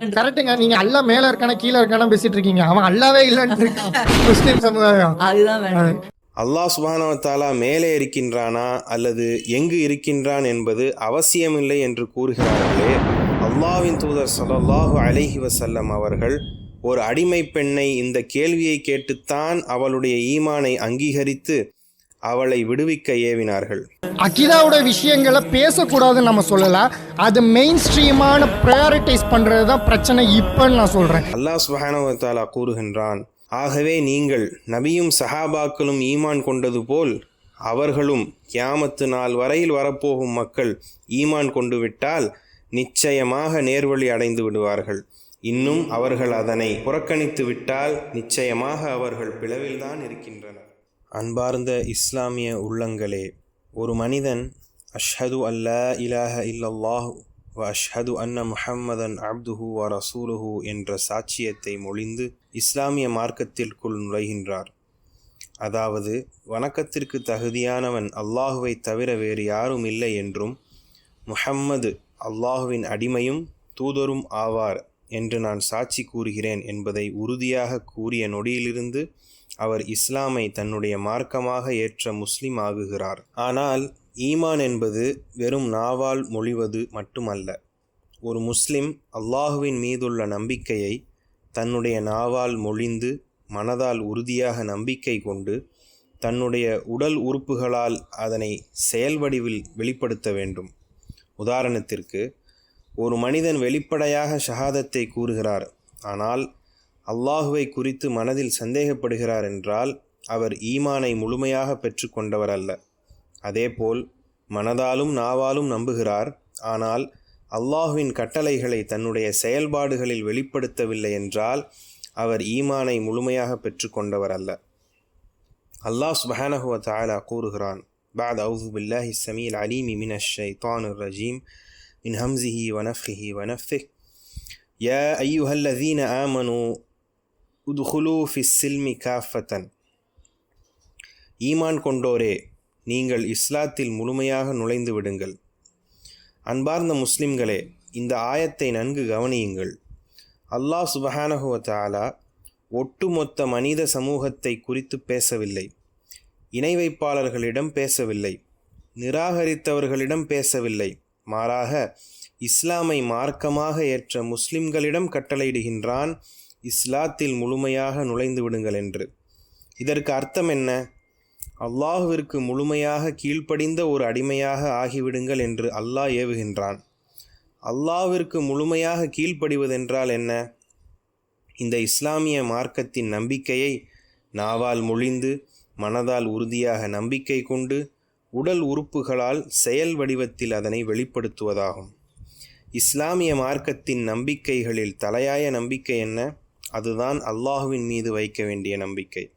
கரெக்டுங்க நீங்க அல்லா மேல இருக்கான கீழே இருக்கான பேசிட்டு இருக்கீங்க. அவன் அல்லாவே இல்லைன்னு முஸ்லீம் சமுதாயம். அதுதான் வேணும். அல்லாஹ் சுப்ஹானஹு வ தஆலா மேலே இருக்கின்றானா அல்லது எங்கு இருக்கின்றான் என்பது அவசியமில்லை என்று கூறுகிறார்களே. அல்லாஹ்வின் தூதர் ஸல்லல்லாஹு அலைஹி வஸல்லம் அவர்கள் ஒரு அடிமை பெண்ணை இந்த கேள்வியை கேட்டுத்தான் அவளுடைய ஈமானை அங்கீகரித்து அவளை விடுவிக்க ஏவினார்கள். அகிதாவோட விஷயங்களை பேசக்கூடாதுன்னு நம்ம சொல்லல. அது மெயின் ஸ்ட்ரீமான ப்ரையாரிட்டைஸ் பண்றது தான் பிரச்சனை இப்பன்னு நான் சொல்றேன். அல்லாஹ் தஆலா கூறுகின்றான் ஆகவே நீங்கள் நபியும் சஹாபாக்களும் ஈமான் கொண்டது போல் அவர்களும் கியாமத்து நாள் வரையில் வரப்போகும் மக்கள் ஈமான் கொண்டு விட்டால் நிச்சயமாக நேர்வழி அடைந்து விடுவார்கள். இன்னும் அவர்கள் அதனை புறக்கணித்து விட்டால் நிச்சயமாக அவர்கள் பிளவில்தான் இருக்கின்றனர். அன்பார்ந்த இஸ்லாமிய உள்ளங்களே ஒரு மனிதன் அஷ்ஹது அல்ல இலாஹ இல்லல்லாஹ் வ அஷ்ஹது அன்ன முஹம்மதன் அப்துஹு வ ரசூலுஹு என்ற சாட்சியத்தை மொழிந்து இஸ்லாமிய மார்க்கத்திற்குள் நுழைகின்றார். அதாவது வணக்கத்திற்கு தகுதியானவன் அல்லாஹுவை தவிர வேறு யாரும் இல்லை என்றும் முஹம்மது அல்லாஹுவின் அடிமையும் தூதரும் ஆவார் என்று நான் சாட்சி கூறுகிறேன் என்பதை உறுதியாக கூறிய நொடியிலிருந்து அவர் இஸ்லாமை தன்னுடைய மார்க்கமாக ஏற்ற முஸ்லிம் ஆகுகிறார். ஆனால் ஈமான் என்பது வெறும் நாவால் மொழிவது மட்டுமல்ல. ஒரு முஸ்லிம் அல்லாஹுவின் மீதுள்ள நம்பிக்கையை தன்னுடைய நாவால் மொழிந்து மனதால் உறுதியாக நம்பிக்கை கொண்டு தன்னுடைய உடல் உறுப்புகளால் அதனை செயல் வடிவில் வெளிப்படுத்த வேண்டும். உதாரணத்திற்கு ஒரு மனிதன் வெளிப்படையாக ஷஹாதத்தை கூறுகிறார். ஆனால் அல்லாஹுவை குறித்து மனதில் சந்தேகப்படுகிறார் என்றால் அவர் ஈமானை முழுமையாக பெற்றுக்கொண்டவர் அல்ல அதேபோல் மனதாலும் நாவாலும் நம்புகிறார் ஆனால் அல்லாஹுவின் கட்டளைகளை தன்னுடைய செயல்பாடுகளில் வெளிப்படுத்தவில்லை என்றால் அவர் ஈமானை முழுமையாக பெற்றுக்கொண்டவர் அல்ல அல்லாஹ் சுபஹானஹு வ தஆலா கூறுகிறான் بعد أعوذ بالله السميع العليم من الشيطان الرجيم من همزه ونفخه ونفثه يا أيها الذين آمنوا உதுஹுலு ஃபிஸ்ஸில்மி காஃபத்தன். ஈமான் கொண்டோரே நீங்கள் இஸ்லாத்தில் முழுமையாக நுழைந்து விடுங்கள். அன்பார்ந்த முஸ்லிம்களே இந்த ஆயத்தை நன்கு கவனியுங்கள். அல்லாஹ் சுபஹானஹுவத்தாலா ஒட்டுமொத்த மனித சமூகத்தை குறித்து பேசவில்லை. இணைவைப்பாளர்களிடம் பேசவில்லை. நிராகரித்தவர்களிடம் பேசவில்லை. மாறாக இஸ்லாமை மார்க்கமாக ஏற்ற முஸ்லிம்களிடம் கட்டளையிடுகின்றான் இஸ்லாத்தில் முழுமையாக நுழைந்து விடுங்கள் என்று. இதற்கு அர்த்தம் என்ன? அல்லாஹுவிற்கு முழுமையாக கீழ்ப்படிந்த ஒரு அடிமையாக ஆகிவிடுங்கள் என்று அல்லாஹ் ஏவுகின்றான். அல்லாஹ்விற்கு முழுமையாக கீழ்ப்படிவதென்றால் என்ன? இந்த இஸ்லாமிய மார்க்கத்தின் நம்பிக்கையை நாவால் மொழிந்து மனதால் உறுதியாக நம்பிக்கை கொண்டு உடல் உறுப்புகளால் செயல் வடிவத்தில் அதனை வெளிப்படுத்துவதாகும். இஸ்லாமிய மார்க்கத்தின் நம்பிக்கைகளில் தலையாய நம்பிக்கை என்ன? அதுதான் அல்லாஹுவின் மீது வைக்க வேண்டிய நம்பிக்கை.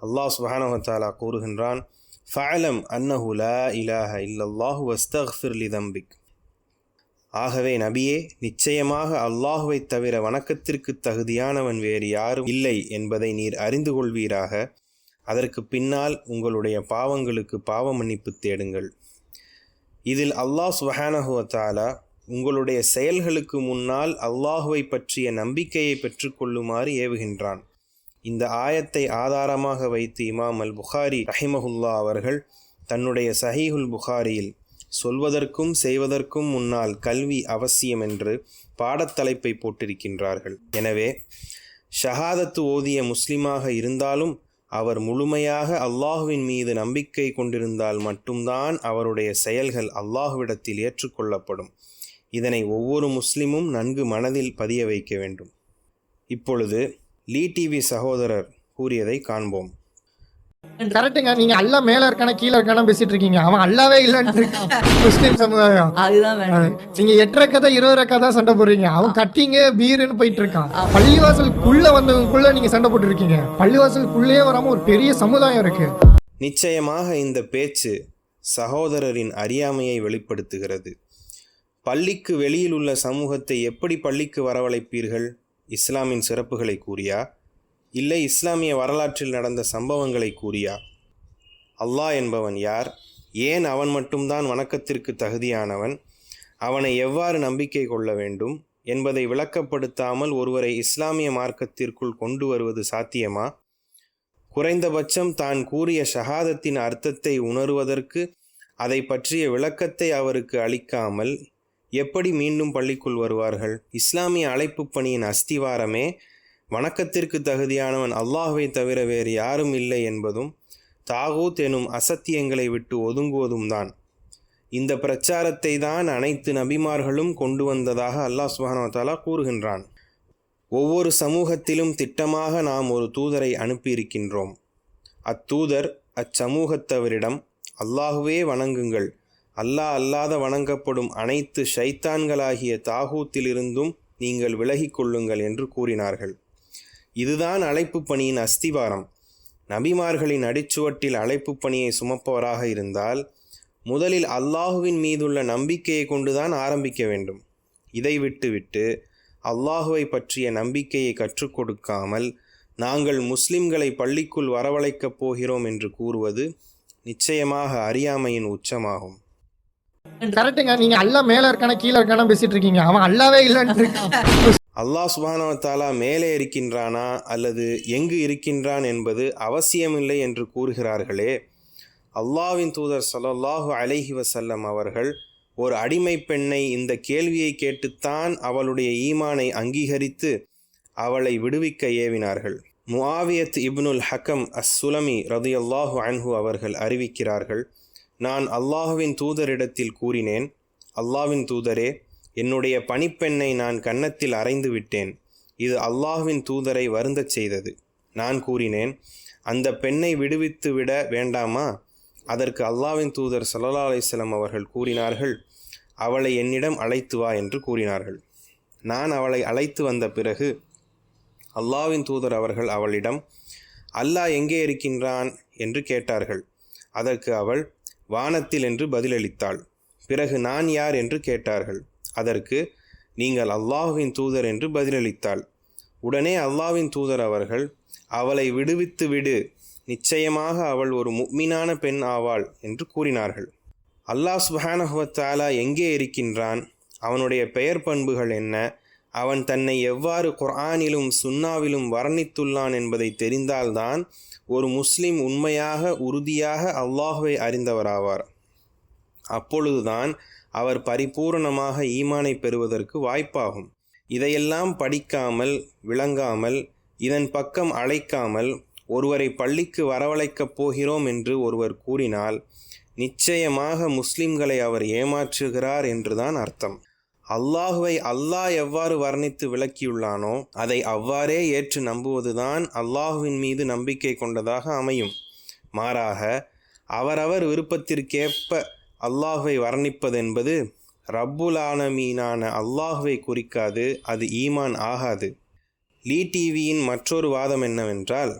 அல்லாஹ் சுப்ஹானஹு கூறுகின்றான் ஃபலம் அன்னஹு லா இலாஹ இல்லல்லாஹு வஸ்தஃபிர் லிதம்பிக் ஆகவே நபியே நிச்சயமாக அல்லாஹுவைத் தவிர வணக்கத்திற்கு தகுதியானவன் வேறு யாரும் இல்லை என்பதை நீர் அறிந்து கொள்வீராக. அதற்கு பின்னால் உங்களுடைய பாவங்களுக்கு பாவ மன்னிப்பு தேடுங்கள். இதில் அல்லாஹ் சுஹானஹுவத்தாலா உங்களுடைய செயல்களுக்கு முன்னால் அல்லாஹுவை பற்றிய நம்பிக்கையை பெற்றுக்கொள்ளுமாறு ஏவுகின்றான். இந்த ஆயத்தை ஆதாரமாக வைத்து இமாம் அல் புகாரி ரஹிமஹுல்லா அவர்கள் தன்னுடைய சஹீஹுல் புகாரியில் சொல்வதற்கும் செய்வதற்கும் முன்னால் கல்வி அவசியம் என்று பாடத்தலைப்பை போட்டிருக்கின்றார்கள். எனவே ஷஹாதத்து ஓதிய முஸ்லிமாக இருந்தாலும் அவர் முழுமையாக அல்லாஹுவின் மீது நம்பிக்கை கொண்டிருந்தால் மட்டும்தான் அவருடைய செயல்கள் அல்லாஹுவிடத்தில் ஏற்றுக்கொள்ளப்படும். இதனை ஒவ்வொரு முஸ்லிமும் நன்கு மனதில் பதிய வைக்க வேண்டும். இப்பொழுது லீ டிவி சகோதரர் கூறியதை காண்போம். கரெக்டுங்க நீங்க அல்லா மேல இருக்கான கீழே இருக்கான பேசிட்டு இருக்கீங்க. அவன் அல்லாவே இல்லைன்னு முஸ்லீம் சமுதாயம். நீங்க எட்டரை கதை இருபது கதை சண்டை போடுறீங்க. அவன் கட்டிங்க பீருன்னு போயிட்டு இருக்கான் பள்ளிவாசலுக்குள்ள வந்தவங்களுக்குள்ள நீங்க சண்டை போட்டு இருக்கீங்க பள்ளிவாசலுக்குள்ளேயே வராம ஒரு பெரிய சமுதாயம் இருக்கு. நிச்சயமாக இந்த பேச்சு சகோதரரின் அறியாமையை வெளிப்படுத்துகிறது. பள்ளிக்கு வெளியில் உள்ள சமூகத்தை எப்படி பள்ளிக்கு வரவழைப்பீர்கள்? இஸ்லாமின் சிறப்புகளை கூறியா? இல்லை இஸ்லாமிய வரலாற்றில் நடந்த சம்பவங்களை கூறியா? அல்லாஹ் என்பவன் யார்? ஏன் அவன் மட்டும்தான் வணக்கத்திற்கு தகுதியானவன்? அவனை எவ்வாறு நம்பிக்கை கொள்ள வேண்டும்? என்பதை விளக்கப்படுத்தாமல் ஒருவரை இஸ்லாமிய மார்க்கத்திற்குள் கொண்டு வருவது சாத்தியமா? குறைந்தபட்சம் தான் கூறிய ஷஹாதத்தின் அர்த்தத்தை உணருவதற்கு அதை பற்றிய விளக்கத்தை அவருக்கு அளிக்காமல் எப்படி மீண்டும் பள்ளிக்குள் வருவார்கள்? இஸ்லாமிய அழைப்பு பணியின் அஸ்திவாரமே வணக்கத்திற்கு தகுதியானவன் அல்லாஹுவை தவிர வேறு யாரும் இல்லை என்பதும் தாகூத் எனும் அசத்தியங்களை விட்டு ஒதுங்குவதும் தான். இந்த பிரச்சாரத்தை தான் அனைத்து நபிமார்களும் கொண்டு வந்ததாக அல்லாஹ் சுப்ஹானஹு கூறுகின்றான். ஒவ்வொரு சமூகத்திலும் திட்டமாக நாம் ஒரு தூதரை அனுப்பியிருக்கின்றோம். அத்தூதர் அச்சமூகத்தவரிடம் அல்லாஹுவே வணங்குங்கள் அல்லாஹ் அல்லாத வணங்கப்படும் அனைத்து ஷைத்தான்களாகிய தாகூத்திலிருந்தும் நீங்கள் விலகிக் கொள்ளுங்கள் என்று கூறினார்கள். இதுதான் அழைப்பு பணியின் அஸ்திவாரம். நபிமார்களின் அடிச்சுவட்டில் அழைப்பு பணியை சுமப்பவராக இருந்தால் முதலில் அல்லாஹுவின் மீதுள்ள நம்பிக்கையை கொண்டுதான் ஆரம்பிக்க வேண்டும். இதை விட்டுவிட்டு அல்லாஹுவை பற்றிய நம்பிக்கையை கற்றுக் கொடுக்காமல் நாங்கள் முஸ்லிம்களை பள்ளிக்குள் வரவழைக்கப் போகிறோம் என்று கூறுவது நிச்சயமாக அறியாமையின் உச்சமாகும். கரெக்டுங்க நீங்க அல்லா மேல இருக்கான கீழே இருக்கான பேசிட்டு இருக்கீங்க. அவன் அல்லாவே இல்லைன்னு அல்லாஹ் சுபானவத்தாலா மேலே இருக்கின்றானா அல்லது எங்கு இருக்கின்றான் என்பது அவசியமில்லை என்று கூறுகிறார்களே. அல்லாவின் தூதர் ஸல்லல்லாஹு அலைஹி வசல்லம் அவர்கள் ஒரு அடிமை பெண்ணை இந்த கேள்வியை கேட்டுத்தான் அவளுடைய ஈமானை அங்கீகரித்து அவளை விடுவிக்க ஏவினார்கள். முஆவியத் இப்னுல் ஹக்கம் அஸ் சுலமி ரதியல்லாஹு அன்ஹு அவர்கள் அறிவிக்கிறார்கள் நான் அல்லாஹுவின் தூதரிடத்தில் கூறினேன் அல்லாவின் தூதரே என்னுடைய பணிப்பெண்ணை நான் கன்னத்தில் அறைந்து விட்டேன். இது அல்லாஹுவின் தூதரை வருந்தச் செய்தது. நான் கூறினேன் அந்த பெண்ணை விடுவித்து விட வேண்டாமா? அதற்கு அல்லாவின் தூதர் சல்லா அலிஸ்லம் அவர்கள் கூறினார்கள் அவளை என்னிடம் அழைத்து வா என்று கூறினார்கள். நான் அவளை அழைத்து வந்த பிறகு அல்லாஹ்வின் தூதர் அவர்கள் அவளிடம் அல்லாஹ் எங்கே இருக்கின்றான்? என்று கேட்டார்கள். அதற்கு அவள் வானத்தில் என்று பதிலளித்தாள். பிறகு நான் யார் என்று கேட்டார்கள். அதற்கு நீங்கள் அல்லாஹுவின் தூதர் என்று பதிலளித்தாள். உடனே அல்லாஹ்வின் தூதர் அவர்கள் அவளை விடுவித்து விடு. நிச்சயமாக அவள் ஒரு முக்மினான பெண் ஆவாள் என்று கூறினார்கள். அல்லாஹ் சுஹானஹுவத்தாலா எங்கே இருக்கின்றான்? அவனுடைய பெயர் பண்புகள் என்ன? அவன் தன்னை எவ்வாறு குர்ஆனிலும் சுன்னாவிலும் வர்ணித்துள்ளான் என்பதை தெரிந்தால்தான் ஒரு முஸ்லிம் உண்மையாக உறுதியாக அல்லாஹுவை அறிந்தவராவார். அப்பொழுதுதான் அவர் பரிபூரணமாக ஈமானை பெறுவதற்கு வாய்ப்பாகும். இதையெல்லாம் படிக்காமல் விளங்காமல் இதன் பக்கம் அழைக்காமல் ஒருவரை பள்ளிக்கு வரவழைக்கப் போகிறோம் என்று ஒருவர் கூறினால் நிச்சயமாக முஸ்லிம்களை அவர் ஏமாற்றுகிறார் என்றுதான் அர்த்தம். அல்லாஹுவை அல்லாஹ் எவ்வாறு வர்ணித்து விளக்கியுள்ளானோ அதை அவ்வாறே ஏற்று நம்புவதுதான் அல்லாஹுவின் மீது நம்பிக்கை கொண்டதாக அமையும். மாறாக அவரவர் விருப்பத்திற்கேற்ப அல்லாஹுவை வர்ணிப்பதென்பது ரப்புலானமீனான அல்லாஹுவை குறிக்காது அது ஈமான் ஆகாது. லீ டிவியின் மற்றொரு வாதம் என்னவென்றால்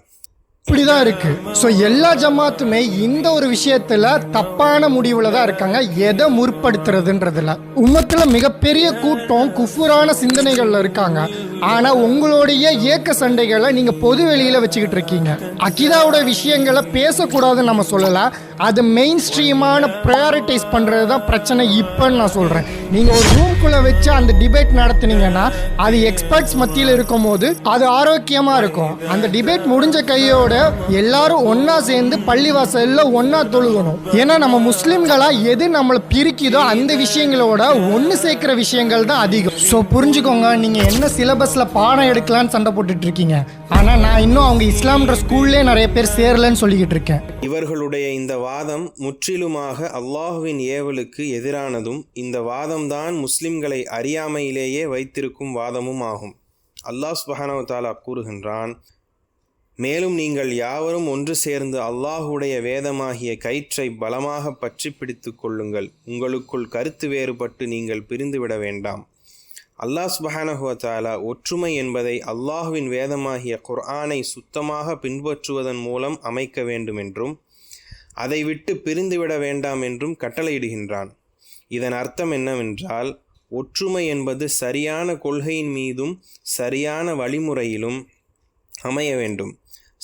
இப்படிதான் இருக்கு. ஸோ எல்லா ஜமாத்துமே இந்த ஒரு விஷயத்துல தப்பான முடிவுல தான் இருக்காங்க. எதை முற்படுத்துறதுன்றதுல. உம்மத்துல மிகப்பெரிய கூட்டம் குஃபுரான சிந்தனைகள்ல இருக்காங்க. ஆனா உங்களுடைய ஏக்க சண்டைகளை நீங்க பொது வெளியில வச்சுக்கிட்டு இருக்கீங்க. அகிதாவோட விஷயங்களை பேசக்கூடாதுன்னு நம்ம சொல்லல. அது மெயின் ஸ்ட்ரீமான ப்ரையாரிட்டைஸ் பண்றது தான் பிரச்சனை இப்போன்னு நான் சொல்றேன். நீங்க ஒரு ரூம்குள்ள வச்சு அந்த டிபேட் நடத்துனீங்கன்னா அது எக்ஸ்பர்ட்ஸ் மத்தியில் இருக்கும் போது அது ஆரோக்கியமா இருக்கும். அந்த டிபேட் முடிஞ்ச கையோட எல்லாரும் ஒன்றா சேர்ந்து பள்ளிவாசல்ல ஒன்றா தொழுகணும். ஏன்னா நம்ம முஸ்லிம்களா எது நம்மளை பிரிக்குதோ அந்த விஷயங்களோட ஒன்று சேர்க்கிற விஷயங்கள் தான் அதிகம். ஸோ புரிஞ்சுக்கோங்க நீங்க என்ன சிலபஸ் கிளாஸில் பாடம் எடுக்கலாம்னு சண்டை போட்டுட்டு இருக்கீங்க ஆனால் நான் இன்னும் அவங்க இஸ்லாம்ன்ற ஸ்கூல்லே நிறைய பேர் சேரலன்னு சொல்லிக்கிட்டு இருக்கேன். இவர்களுடைய இந்த வாதம் முற்றிலுமாக அல்லாஹுவின் ஏவலுக்கு எதிரானதும் இந்த வாதம்தான் முஸ்லிம்களை அறியாமையிலேயே வைத்திருக்கும் வாதமும் ஆகும். அல்லாஹ் சுபஹானஹு தாலா கூறுகின்றான் மேலும் நீங்கள் யாவரும் ஒன்று சேர்ந்து அல்லாஹுடைய வேதமாகிய கயிற்றை பலமாக பற்றி பிடித்துக் கொள்ளுங்கள். உங்களுக்குள் கருத்து வேறுபட்டு நீங்கள் பிரிந்துவிட வேண்டாம். அல்லாஹ் சுபஹானஹுவத்தாலா ஒற்றுமை என்பதை அல்லாஹுவின் வேதமாகிய குர்ஆனை சுத்தமாக பின்பற்றுவதன் மூலம் அமைக்க வேண்டும் என்றும் அதை விட்டு பிரிந்துவிட வேண்டாம் என்றும் கட்டளையிடுகின்றான். இதன் அர்த்தம் என்னவென்றால் ஒற்றுமை என்பது சரியான கொள்கையின் மீதும் சரியான வழிமுறையிலும் அமைய வேண்டும்.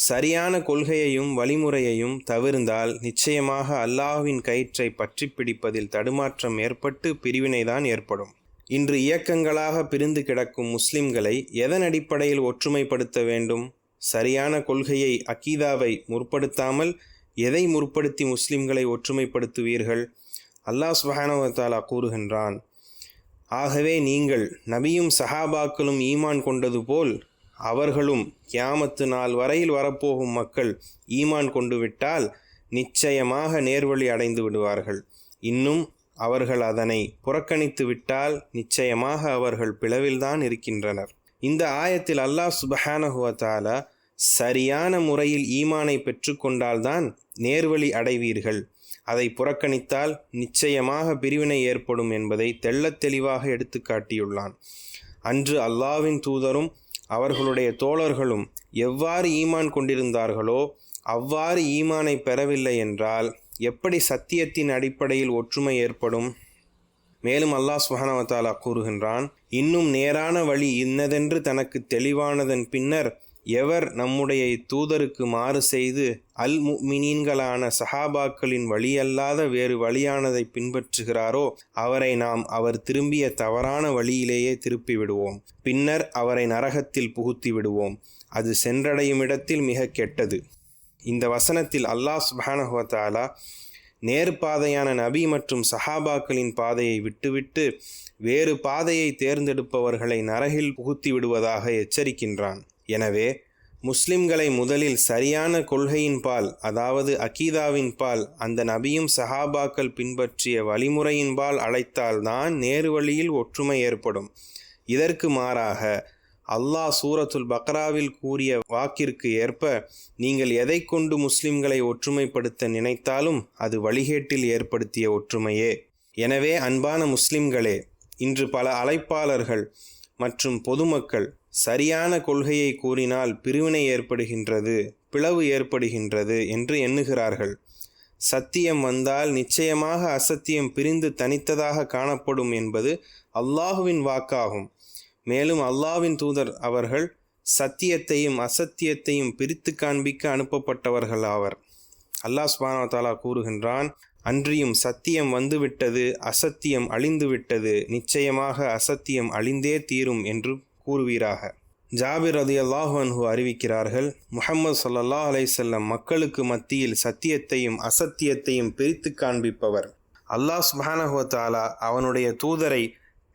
சரியான கொள்கையையும் வழிமுறையையும் தவிர்ந்தால் நிச்சயமாக அல்லாஹுவின் கயிற்றை பற்றி பிடிப்பதில் தடுமாற்றம் ஏற்பட்டு பிரிவினைதான் ஏற்படும். இன்று இயக்கங்களாக பிரிந்து கிடக்கும் முஸ்லிம்களை எதன் அடிப்படையில் ஒற்றுமைப்படுத்த வேண்டும்? சரியான கொள்கையை அக்கீதாவை முற்படுத்தாமல் எதை முற்படுத்தி முஸ்லிம்களை ஒற்றுமைப்படுத்துவீர்கள்? அல்லாஹ் சுஹானவத்தாலா கூறுகின்றான் ஆகவே நீங்கள் நபியும் சஹாபாக்களும் ஈமான் கொண்டது போல் அவர்களும் கியாமத்து நாள் வரையில் வரப்போகும் மக்கள் ஈமான் கொண்டு விட்டால் நிச்சயமாக நேர்வழி அடைந்து விடுவார்கள். இன்னும் அவர்கள் அதனை புறக்கணித்து விட்டால் நிச்சயமாக அவர்கள் பிளவில்தான் இருக்கின்றனர். இந்த ஆயத்தில் அல்லாஹ் சுபஹானஹுவத்தாலா சரியான முறையில் ஈமானை பெற்றுக்கொண்டால்தான் நேர்வழி அடைவீர்கள். அதை புறக்கணித்தால் நிச்சயமாக பிரிவினை ஏற்படும் என்பதை தெள்ளத் தெளிவாக எடுத்து காட்டியுள்ளான். அன்று அல்லாவின் தூதரும் அவர்களுடைய தோழர்களும் எவ்வாறு ஈமான் கொண்டிருந்தார்களோ அவ்வாறு ஈமானை பெறவில்லை என்றால் எப்படி சத்தியத்தின் அடிப்படையில் ஒற்றுமை ஏற்படும்? மேலும் அல்லாஹ் சுஹானவத்தாலா கூறுகின்றான் இன்னும் நேரான வழி இன்னதென்று தனக்கு தெளிவானதன் பின்னர் எவர் நம்முடைய தூதருக்கு மாறு செய்து அல் முமினீன்களான சஹாபாக்களின் வழியல்லாத வேறு வழியானதை பின்பற்றுகிறாரோ அவரை நாம் அவர் திரும்பிய தவறான வழியிலேயே திருப்பி விடுவோம் பின்னர் அவரை நரகத்தில் புகுத்தி விடுவோம் அது சென்றடையும் இடத்தில் மிக கெட்டது. இந்த வசனத்தில் அல்லாஹ் சுபானஹுவத்தாலா நேர்பாதையான நபி மற்றும் சஹாபாக்களின் பாதையை விட்டுவிட்டு வேறு பாதையை தேர்ந்தெடுப்பவர்களை நரகில் புகுத்தி விடுவதாக எச்சரிக்கின்றான். எனவே முஸ்லிம்களை முதலில் சரியான கொள்கையின் பால் அதாவது அகீதாவின் பால் அந்த நபியும் சஹாபாக்கள் பின்பற்றிய வழிமுறையின் பால் அழைத்தால்தான் நேரு வழியில் ஒற்றுமை ஏற்படும். இதற்கு மாறாக அல்லாஹ் சூரத்துல் பக்ராவில் கூறிய வாக்கிற்கு ஏற்ப நீங்கள் எதை கொண்டு முஸ்லிம்களை ஒற்றுமைப்படுத்த நினைத்தாலும் அது வழிகேட்டில் ஏற்படுத்திய ஒற்றுமையே. எனவே அன்பான முஸ்லிம்களே இன்று பல அழைப்பாளர்கள் மற்றும் பொதுமக்கள் சரியான கொள்கையை கூறினால் பிரிவினை ஏற்படுகின்றது பிளவு ஏற்படுகின்றது என்று எண்ணுகிறார்கள். சத்தியம் வந்தால் நிச்சயமாக அசத்தியம் பிரிந்து தனித்ததாக காணப்படும் என்பது அல்லாஹுவின் வாக்காகும். மேலும் அல்லாவின் தூதர் அவர்கள் சத்தியத்தையும் அசத்தியத்தையும் பிரித்து காண்பிக்க அனுப்பப்பட்டவர்கள் ஆவர். அல்லாஹ் சுபானவத்தாலா கூறுகின்றான் அன்றியும் சத்தியம் வந்துவிட்டது அசத்தியம் அழிந்துவிட்டது. நிச்சயமாக அசத்தியம் அழிந்தே தீரும் என்று கூறுவீராக. ஜாபிர் ரதி அல்லாஹன்ஹு அறிவிக்கிறார்கள் முஹம்மது சல்லா அலைசல்லம் மக்களுக்கு மத்தியில் சத்தியத்தையும் அசத்தியத்தையும் பிரித்து காண்பிப்பவர். அல்லாஹ் சுபானஹுவத்தாலா அவனுடைய தூதரை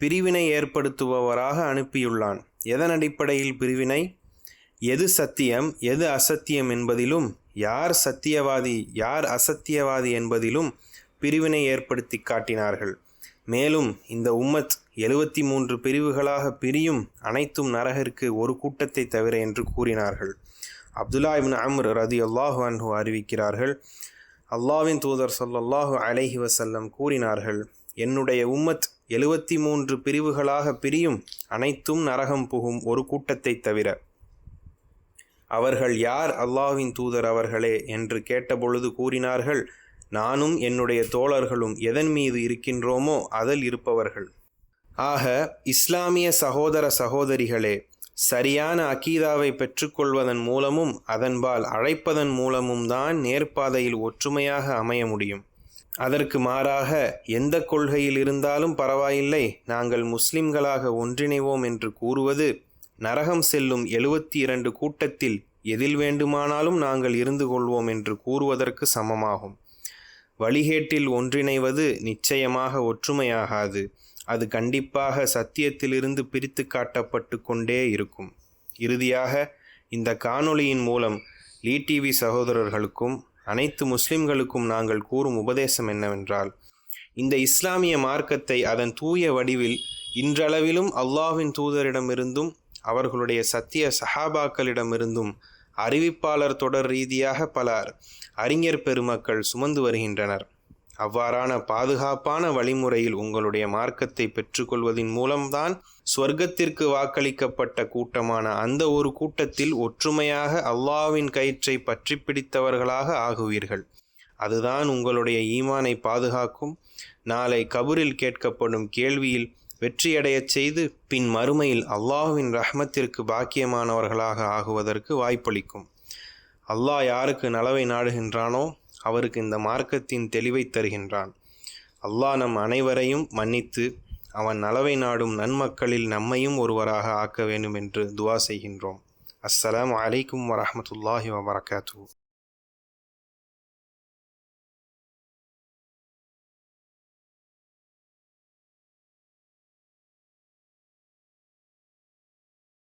பிரிவினை ஏற்படுத்துபவராக அனுப்பியுள்ளான். எதன் அடிப்படையில் பிரிவினை? எது சத்தியம் எது அசத்தியம் என்பதிலும் யார் சத்தியவாதி யார் அசத்தியவாதி என்பதிலும் பிரிவினை ஏற்படுத்தி காட்டினார்கள். மேலும் இந்த உம்மத் எழுவத்தி மூன்று பிரிவுகளாக பிரியும் அனைத்தும் நரகிற்கு ஒரு கூட்டத்தை தவிர என்று கூறினார்கள். அப்துல்லா இப்னு அம்ர் ரதி அல்லாஹு அன்ஹு அறிவிக்கிறார்கள். அல்லாவின் தூதர் சொல்லல்லாஹு அலைஹி வசல்லம் கூறினார்கள் என்னுடைய உம்மத் எழுவத்தி மூன்று பிரிவுகளாக பிரியும் அனைத்தும் நரகம் புகும் ஒரு கூட்டத்தை தவிர. அவர்கள் யார் அல்லாஹ்வின் தூதர் அவர்களே என்று கேட்டபொழுது கூறினார்கள் நானும் என்னுடைய தோழர்களும் எதன் மீது இருக்கின்றோமோ அதில் இருப்பவர்கள். ஆக இஸ்லாமிய சகோதர சகோதரிகளே சரியான அக்கீதாவை பெற்றுக்கொள்வதன் மூலமும் அதன்பால் அழைப்பதன் மூலமும் தான் நேர்பாதையில் ஒற்றுமையாக அமைய முடியும். அதற்கு மாறாக எந்த கொள்கையில் இருந்தாலும் பரவாயில்லை நாங்கள் முஸ்லிம்களாக ஒன்றிணைவோம் என்று கூறுவது நரகம் செல்லும் எழுபத்தி இரண்டு கூட்டத்தில் எதில் வேண்டுமானாலும் நாங்கள் இருந்து கொள்வோம் என்று கூறுவதற்கு சமமாகும். வழிகேட்டில் ஒன்றிணைவது நிச்சயமாக ஒற்றுமையாகாது. அது கண்டிப்பாக சத்தியத்திலிருந்து பிரித்து காட்டப்பட்டு கொண்டே இருக்கும். இறுதியாக இந்த காணொளியின் மூலம் லீ டிவி சகோதரர்களுக்கும் அனைத்து முஸ்லிம்களுக்கும் நாங்கள் கூறும் உபதேசம் என்னவென்றால் இந்த இஸ்லாமிய மார்க்கத்தை அதன் தூய வடிவில் இன்றளவிலும் அல்லாஹ்வின் தூதரிடமிருந்தும் அவர்களுடைய சத்திய சஹாபாக்களிடமிருந்தும் அறிவிப்பாளர் தொடர் ரீதியாக பலர் அறிஞர் பெருமக்கள் சுமந்து வருகின்றனர். அவ்வாறான பாதுகாப்பான வழிமுறையில் உங்களுடைய மார்க்கத்தை பெற்றுக்கொள்வதின் மூலம்தான் ஸ்வர்க்கத்திற்கு வாக்களிக்கப்பட்ட கூட்டமான அந்த ஒரு கூட்டத்தில் ஒற்றுமையாக அல்லாவின் கயிற்றை பற்றி பிடித்தவர்களாக ஆகுவீர்கள். அதுதான் உங்களுடைய ஈமானை பாதுகாக்கும் நாளை கபூரில் கேட்கப்படும் கேள்வியில் வெற்றியடையச் செய்து பின் மறுமையில் அல்லாஹுவின் ரஹ்மத்திற்கு பாக்கியமானவர்களாக ஆகுவதற்கு வாய்ப்பளிக்கும். அல்லாஹ் யாருக்கு நலவை நாடுகின்றானோ அவருக்கு இந்த மார்க்கத்தின் தெளிவை தருகின்றான். அல்லாஹ் நம் அனைவரையும் மன்னித்து அவன் நலவை நாடும் நன்மக்களில் நம்மையும் ஒருவராக ஆக்க வேண்டும் என்று துவா செய்கின்றோம். அஸ்ஸலாம் அலைக்கும் வரமத்துல்லாஹி வபரகாத்து